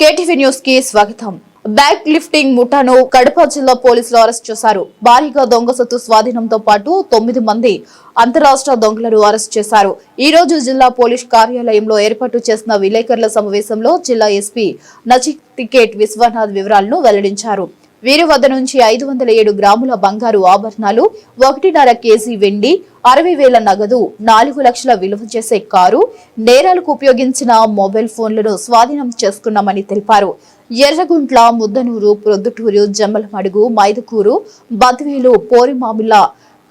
KTV న్యూస్కి స్వాగతం. Back lifting ముఠాను Kadapa జిల్లా పోలీసులు అరెస్ట్ చేశారు. భారీగా దొంగ సొత్తు స్వాధీనంతో పాటు తొమ్మిది మంది అంతరాష్ట్ర దొంగలను అరెస్ట్ చేశారు. ఈ రోజు జిల్లా పోలీస్ కార్యాలయంలో ఏర్పాటు చేసిన విలేకరుల సమావేశంలో జిల్లా ఎస్పీ నచికేట్ విశ్వనాథ్ వివరాలను వెల్లడించారు. వీరి వద్ద నుంచి ఐదు వందల ఏడు గ్రాముల బంగారు ఆభరణాలు ఒకటిన్నర కేజీ వెండి అరవై వేల నగదు నాలుగు లక్షల విలువ చేసే కారు నేరాలకు ఉపయోగించిన మొబైల్ ఫోన్లను స్వాధీనం చేసుకున్నామని తెలిపారు. ఎర్రగుంట్ల ముద్దనూరు ప్రొద్దుటూరు జమ్మలమడుగు మైదుకూరు బద్వేలు పోరిమాముల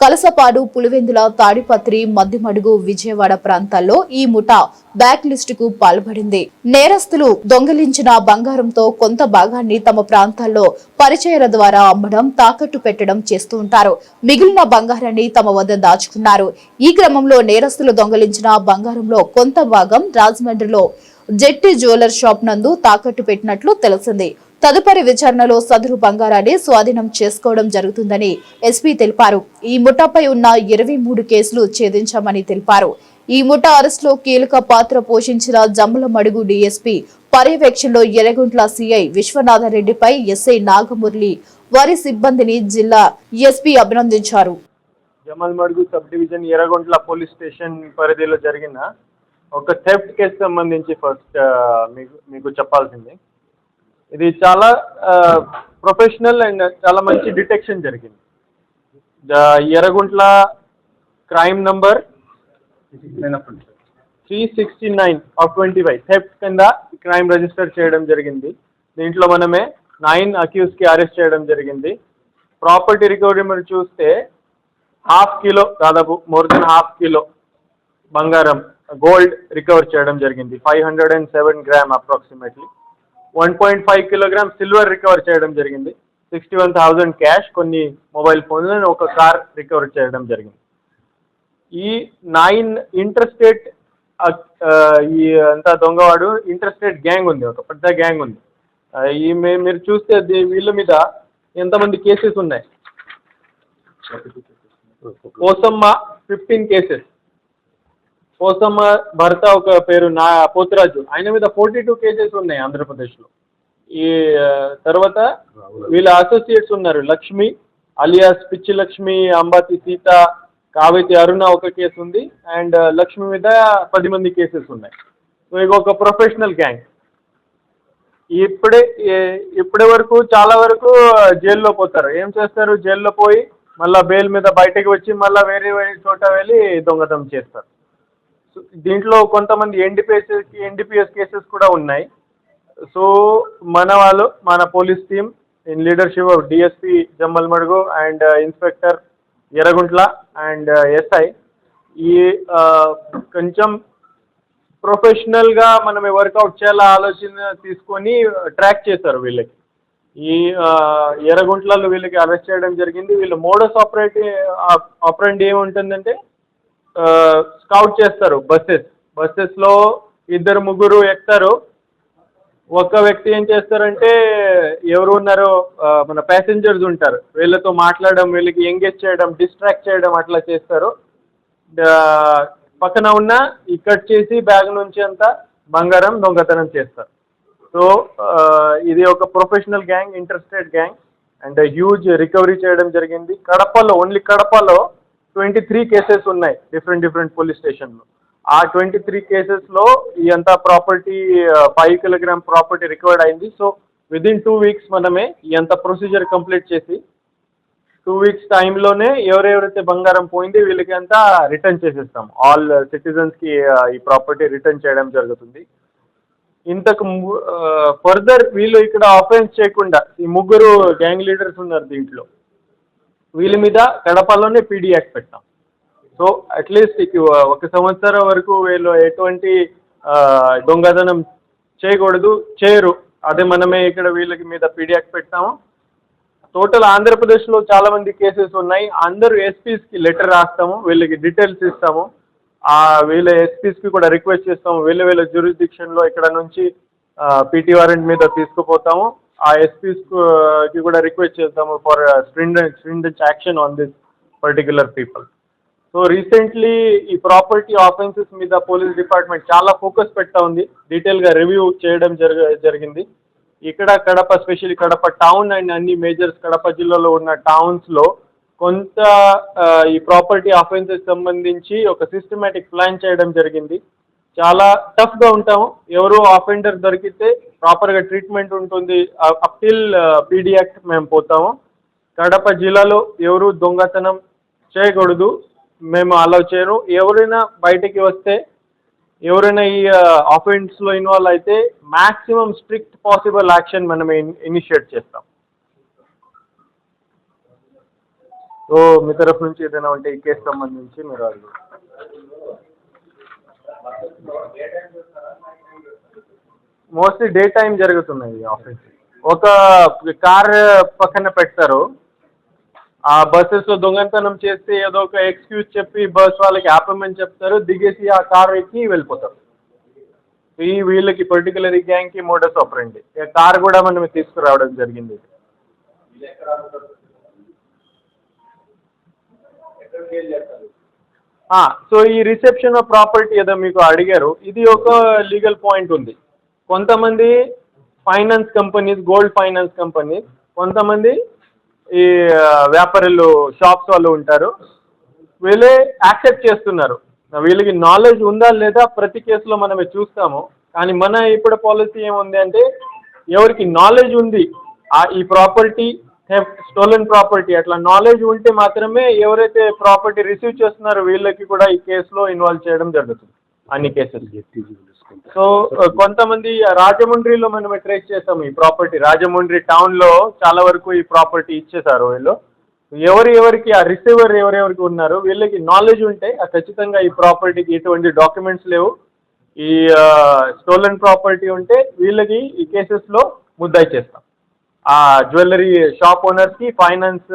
కలసపాడు పులివెందుల తాడిపత్రి మద్దిమడుగు విజయవాడ ప్రాంతాల్లో ఈ ముఠా బ్యాక్ లిస్ట్కు పాల్పడింది. నేరస్తులు దొంగిలించిన బంగారంతో కొంత భాగాన్ని తమ ప్రాంతాల్లో పరిచయాల ద్వారా అమ్మడం తాకట్టు పెట్టడం చేస్తూ ఉంటారు. మిగిలిన బంగారాన్ని తమ వద్ద దాచుకున్నారు. ఈ క్రమంలో నేరస్తులు దొంగిలించిన బంగారంలో కొంత భాగం రాజమండ్రిలో జెట్టి జ్యువెలర్ షాప్ నందు తాకట్టు పెట్టినట్లు తెలిసింది. తదుపరి విచారణలో సదరు బంగారాన్ని స్వాధీనం చేసుకోవడం జరుగుతుందని ఎస్పీ తెలిపారు. ఈ ముఠాపై ఉన్న ఇరవై మూడు కేసులు ఛేదించామని తెలిపారు. ఈ ముఠా అరెస్టులో కీలక పాత్ర పోషించిన జమ్మలమడుగు డీఎస్పీ పర్యవేక్షణలో ఎర్రగుంట్ల సీఐ విశ్వనాథరెడ్డిపై ఎస్ఐ నాగమురళి వారి సిబ్బందిని జిల్లా ఎస్పీ అభినందించారు. Jammalamadugu sub division Erraguntla police station పరిధిలో జరిగిన ఒక థెఫ్ట్ కేసు సంబంధించి ఫస్ట్ మీకు మీకు చెప్పాల్సింది. ఇది చాలా ప్రొఫెషనల్ అండ్ చాలా మంచి డిటెక్షన్ జరిగింది. Erraguntla crime number three sixty nine of twenty five theft కింద క్రైమ్ రిజిస్టర్ చేయడం జరిగింది. దీంట్లో మనమే నైన్ అక్యూస్కి అరెస్ట్ చేయడం జరిగింది. ప్రాపర్టీ రికవరీ మీరు చూస్తే హాఫ్ కిలో దాదాపు మోర్ దెన్ హాఫ్ కిలో బంగారం గోల్డ్ రికవర్ చేయడం జరిగింది. Five hundred and seven gram approximately one point five kilogram silver recover చేయడం జరిగింది. సిక్స్టీ వన్ థౌజండ్ క్యాష్ కొన్ని మొబైల్ ఫోన్లు ఒక కార్ రికవర్ చేయడం జరిగింది. ఈ నైన్ ఇంటర్స్టేట్ ఈ అంతా దొంగవాడు ఇంటర్స్టేట్ గ్యాంగ్ ఉంది ఒక పెద్ద గ్యాంగ్ ఉంది. ఈ మీరు చూస్తే వీళ్ళ మీద ఎంతమంది కేసెస్ ఉన్నాయి? Kosamma fifteen cases. కోసమ్మ భర్త ఒక పేరు నా పోతురాజు. ఆయన మీద ఫోర్టీ టూ కేసెస్ ఉన్నాయి ఆంధ్రప్రదేశ్లో. ఈ తర్వాత వీళ్ళ అసోసియేట్స్ ఉన్నారు లక్ష్మి అలియాస్ పిచ్చి లక్ష్మి అంబాతి సీత కావేతి అరుణ ఒక కేసు ఉంది. అండ్ లక్ష్మి మీద పది మంది కేసెస్ ఉన్నాయి. ఇక ఒక ప్రొఫెషనల్ గ్యాంగ్ ఇప్పుడే ఇప్పటి వరకు చాలా వరకు జైల్లో పోతారు. ఏం చేస్తారు? జైల్లో పోయి మళ్ళీ బెయిల్ మీద బయటకు వచ్చి మళ్ళీ వేరే వేరే చోట వెళ్ళి దొంగతనం చేస్తారు. దీంట్లో కొంతమంది ఎన్డీపీఎస్ ఎన్డీపీఎస్ కేసెస్ కూడా ఉన్నాయి. సో మన వాళ్ళు మన police team in leadership of DSP Jammalamadugu and inspector Erraguntla and SI ఈ uh, కొంచెం ప్రొఫెషనల్గా మనం వర్కౌట్ చేయాలా ఆలోచన తీసుకొని ట్రాక్ చేశారు వీళ్ళకి. ఈ uh, ఎర్రగుంట్లలో వీళ్ళకి అరెస్ట్ చేయడం జరిగింది. వీళ్ళు మోడస్ ఆపరేట్ ఆపరేంట్ ఏముంటుందంటే స్కౌట్ చేస్తారు బస్సెస్. బస్సెస్లో ఇద్దరు ముగ్గురు ఎక్కుతారు. ఒక వ్యక్తి ఏం చేస్తారంటే ఎవరు ఉన్నారో మన ప్యాసింజర్స్ ఉంటారు. వీళ్ళతో మాట్లాడడం వీళ్ళకి ఎంగేజ్ చేయడం డిస్ట్రాక్ట్ చేయడం అట్లా చేస్తారు. పక్కన ఉన్న ఈ కట్ చేసి బ్యాగ్ నుంచి అంతా బంగారం దొంగతనం చేస్తారు. సో ఇది ఒక professional gang interstate gang and huge recovery చేయడం జరిగింది. కడపలో ఓన్లీ కడపలో ట్వంటీ త్రీ కేసెస్ ఉన్నాయి డిఫరెంట్ డిఫరెంట్ పోలీస్ స్టేషన్లో ఆ ట్వంటీ త్రీ కేసెస్లో ఈ అంతా property five kilogram property recovered అయింది. సో విదిన్ టూ వీక్స్ మనమే ఈ ప్రొసీజర్ కంప్లీట్ చేసి టూ వీక్స్ టైంలోనే ఎవరెవరైతే బంగారం పోయింది వీళ్ళకి అంతా రిటర్న్ చేసేస్తాం. ఆల్ సిటిజన్స్కి ఈ ప్రాపర్టీ రిటర్న్ చేయడం జరుగుతుంది. ఇంతకు ఫర్దర్ వీళ్ళు ఇక్కడ ఆఫెన్స్ చేయకుండా ఈ ముగ్గురు గ్యాంగ్ లీడర్స్ ఉన్నారు దీంట్లో. వీళ్ళ మీద కడపలోనే పీడీ పెట్టాం. సో అట్లీస్ట్ ఒక సంవత్సరం వరకు వీళ్ళు ఎటువంటి దొంగదనం దొంగతనం చేయకూడదు చేయరు. అదే మనమే ఇక్కడ వీళ్ళకి మీద పీడీ పెట్టాము. టోటల్ ఆంధ్రప్రదేశ్లో చాలా మంది కేసెస్ ఉన్నాయి. అందరూ ఎస్పీస్కి లెటర్ రాస్తాము వీళ్ళకి డీటెయిల్స్ ఇస్తాము. ఆ వీళ్ళ ఎస్పీస్కి కూడా రిక్వెస్ట్ చేస్తాము. వీళ్ళ వీళ్ళ జ్యూరిస్డిక్షన్లో ఇక్కడ నుంచి పీటీ వారెంట్ మీద తీసుకుపోతాము. ఆ ఎస్పీస్కి uh, కూడా రిక్వెస్ట్ చేద్దాము for stringent stringent action on this particular people so recently ఈ ప్రాపర్టీ ఆఫెన్సెస్ మీద పోలీస్ డిపార్ట్మెంట్ చాలా ఫోకస్ పెట్టా ఉంది. డీటెయిల్గా రివ్యూ చేయడం జరగ జరిగింది. ఇక్కడ Kadapa specially Kadapa town and అన్ని మేజర్స్ కడప జిల్లాలో ఉన్న టౌన్స్లో కొంత uh, ఈ ప్రాపర్టీ ఆఫెన్సెస్ సంబంధించి ఒక సిస్టమేటిక్ ప్లాన్ చేయడం జరిగింది. చాలా టఫ్గా ఉంటాము. ఎవరు ఆఫెండర్ దొరికితే ప్రాపర్గా ట్రీట్మెంట్ ఉంటుంది. అప్పీల్ పీడీ యాక్ట్ మేము పోతాము. కడప జిల్లాలో ఎవరు దొంగతనం చేయకూడదు. మేము అలౌ చేయరు ఎవరైనా బయటికి వస్తే ఎవరైనా ఈ ఆఫెన్స్లో ఇన్వాల్వ్ అయితే మ్యాక్సిమం స్ట్రిక్ట్ పాసిబుల్ యాక్షన్ మనం ఇనిషియేట్ చేస్తాం. సో మీ తరఫు నుంచి ఏదైనా ఉంటే ఈ కేసు సంబంధించి మీరు అడుగు మోస్ట్లీ డే టైం జరుగుతున్నాయి ఆఫీస్ ఒక కార్ పక్కన పెడతారు. ఆ బస్సెస్లో దొంగతనం చేస్తే ఏదో ఒక ఎక్స్క్యూజ్ చెప్పి బస్ వాళ్ళకి ఆపమని చెప్తారు. దిగేసి ఆ కార్ ఎక్కి వెళ్ళిపోతారు. ఈ వీళ్ళకి పర్టికులర్ ఈ గ్యాంగ్కి మోడస్ ఆపరండి కార్ కూడా మనం తీసుకురావడం జరిగింది. సో ఈ రిసెప్షన్ ఆఫ్ ప్రాపర్టీ ఏదో మీకు అడిగారు ఇది ఒక లీగల్ పాయింట్ ఉంది. కొంతమంది finance companies gold finance companies కొంతమంది ఈ వ్యాపారులు షాప్స్ వాళ్ళు ఉంటారు వీళ్ళే యాక్సెప్ట్ చేస్తున్నారు. వీళ్ళకి నాలెడ్జ్ ఉందా లేదా ప్రతి కేసులో మనమే చూస్తాము. కానీ మన ఇప్పుడు పాలసీ ఏముంది అంటే ఎవరికి నాలెడ్జ్ ఉంది ఆ ఈ ప్రాపర్టీ స్టోలన్ ప్రాపర్టీ అట్లా నాలెడ్జ్ ఉంటే మాత్రమే ఎవరైతే ప్రాపర్టీ రిసీవ్ చేస్తున్నారో వీళ్ళకి కూడా ఈ కేసులో ఇన్వాల్వ్ చేయడం జరుగుతుంది అన్ని కేసెస్ సో కొంతమంది రాజమండ్రిలో మనం ట్రేస్ చేసాము ఈ ప్రాపర్టీ రాజమండ్రి టౌన్లో చాలా వరకు ఈ ప్రాపర్టీ ఇచ్చేసారు వీళ్ళు. ఎవరు ఎవరికి ఆ రిసీవర్ ఎవరెవరికి ఉన్నారు వీళ్ళకి నాలెడ్జ్ ఉంటే ఆ ఖచ్చితంగా ఈ ప్రాపర్టీకి ఎటువంటి డాక్యుమెంట్స్ లేవు. ఈ స్టోలన్ ప్రాపర్టీ ఉంటే వీళ్ళకి ఈ కేసెస్లో ముద్దాయి చేస్తాం. జ్యువెలరీ షాప్ ఓనర్స్కి ఫైనాన్స్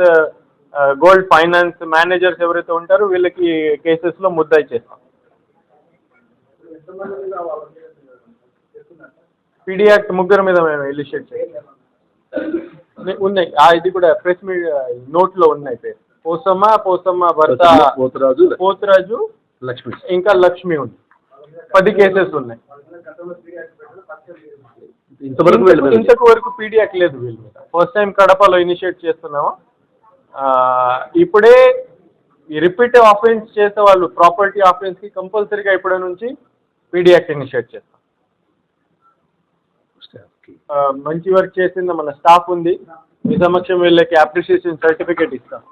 గోల్డ్ ఫైనాన్స్ మేనేజర్స్ ఎవరైతే ఉంటారో వీళ్ళకి కేసెస్లో ముద్దాయి చేస్తాం. పీడీ యాక్ట్ ముగ్గురు మీద మేము ఇలిషియేట్ చేస్తాం. ఉన్నా- ఉన్నాయి. ఆ ఇది కూడా ప్రెస్ మీడియా నోట్లో ఉన్నాయి పేరు. పోసమ్మ పోసమ్మ భర్త పోతరాజు పోతురాజు లక్ష్మి. ఇంకా లక్ష్మి ఉంది. పది కేసెస్ ఉన్నాయి. ఇంతవరకు ఇంతకు వరకు పీడియాక్ లేదు వీళ్ళ మీద. ఫస్ట్ టైం కడపలో ఇనిషియేట్ చేస్తున్నాము. ఇప్పుడే ఈ రిపీట్ ఆఫెన్స్ చేసే వాళ్ళు ప్రాపర్టీ ఆఫెన్స్కి కంపల్సరీగా ఇప్పటి నుంచి పీడియాక్ ఇనిషియేట్ చేస్తాం. మంచి వర్క్ చేసింది మన స్టాఫ్ ఉంది. మీ సమక్షం వీళ్ళకి అప్రిషియేషన్ సర్టిఫికేట్ ఇస్తాం.